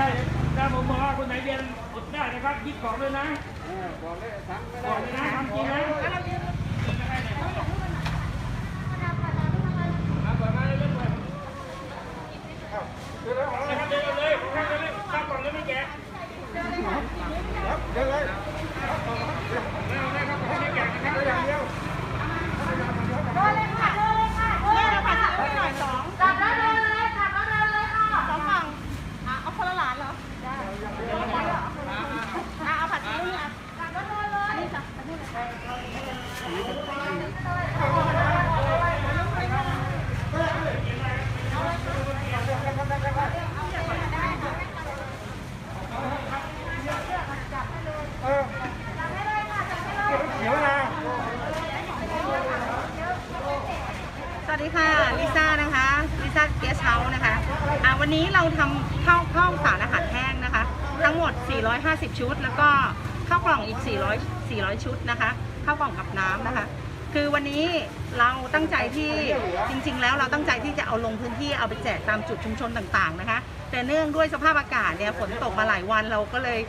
ช่ถ้าผมบอกว่าคนไหนเรียนอดได้นะครับยิบของเลยนะบอกเลยนะทำจริงนะ ดีค่ะลิซ่านะคะลิซ่าเกสเฮานะคะอ่าวันนี้เราทำข้าวข้าวสารอาหารแห้งนะคะ ทั้งหมด 450 ชุด แล้วก็ข้าวกล่องอีก 400 400 ชุดนะคะข้าวกล่องกับน้ำนะคะ คือวันนี้เราตั้งใจที่จริง ๆ แล้วเราตั้งใจที่จะเอาลงพื้นที่เอาไปแจกตามจุดชุมชนต่างๆนะคะ แต่เนื่องด้วยสภาพอากาศเนี่ยฝนตกมาหลายวันเราก็เลย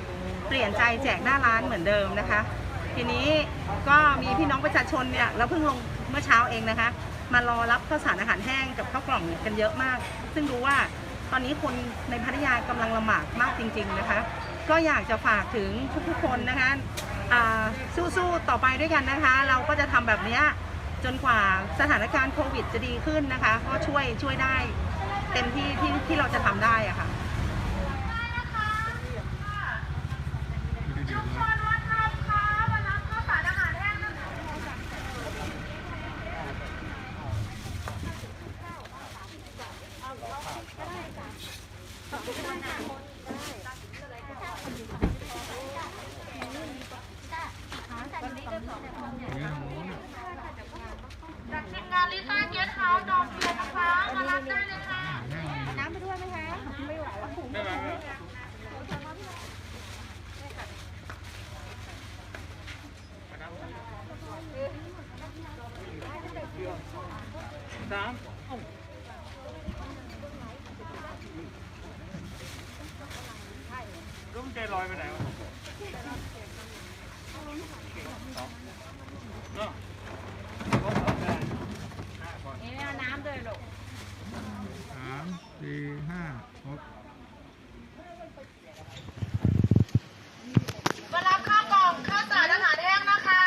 เปลี่ยนใจแจกหน้าร้านเหมือนเดิมนะคะ ทีนี้ก็มีพี่น้องประชาชนเนี่ยเราเพิ่งลงเมื่อเช้าเองนะคะ มารอรับข้าวสารอาหารแห้งกับข้าวกล่องกันเยอะมาก ซึ่งรู้ว่าตอนนี้คนในพัทยากำลังลำบากมากจริง ๆนะคะ ก็อยากจะฝากถึงทุกๆคนนะคะสู้ๆต่อไปด้วยกันนะคะ เราก็จะทำแบบนี้จนกว่าสถานการณ์โควิดจะดีขึ้นนะคะ ก็ช่วยช่วยได้เต็มที่ที่ที่เราจะทำได้อะค่ะมชนวัดไทยค่ะมารับข้าวสารอาหารแห้งนะคะ จากทีมงานลิซ่าเกสเฮาส์ดอมเบียร์นะคะ มารับได้เลยค่ะ น้ำไปด้วยไหมคะ ไม่ไหวแล้วถุง ไม่ไหวไม่ไหว สามรุ่มใจลอยไปไหนวะเนาะนี่เอาน้ำเลยลูกสามสี่ห้าหก มารับข้าวกล่องข้าวสารอาหารแห้งนะคะ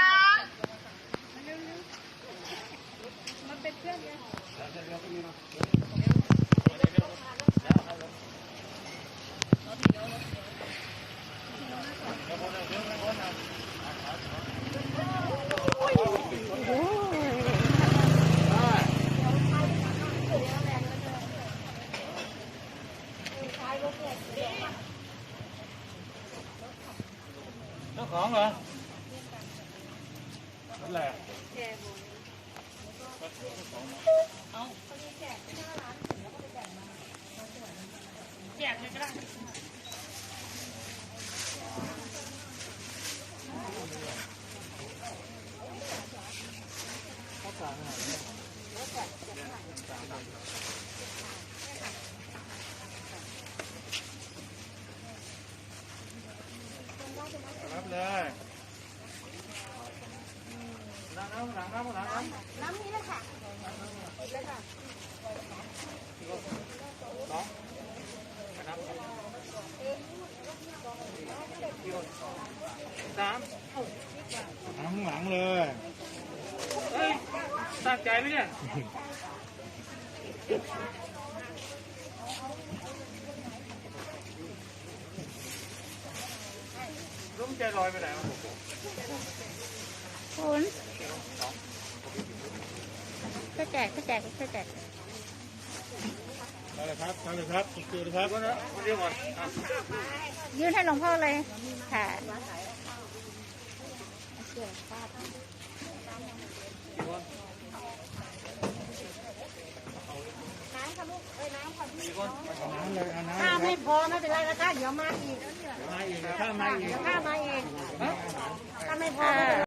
เจ้าของเหรอ ละแจกเลยหลังน้ำหลังน้ำหลังน้ำน้ำนี้เลยค่ะสามข้างหลังเลยเฮ้ยตั้งใจไหมเนี่ย รุ่มใจลอยไปไหนวะคุณจะแจกจะแจกจะแจกเอาเลยครับเอาเลยครับคือเลยครับก่อนนะเรียกก่อนอะยื่นให้หลวงพ่อเลยค่ะน้ำค่ะลูกเอ้ยน้ำค่ะสี่คนเอาน้ำเลยเอาน้ำถ้าเลยไม่พอไม่เป็นไรนะคะเดี๋ยวมาอีกมาอีกนะถ้ามาอีกเดี๋ยวข้ามาอีกถ้าไม่พอไม่เป็นไร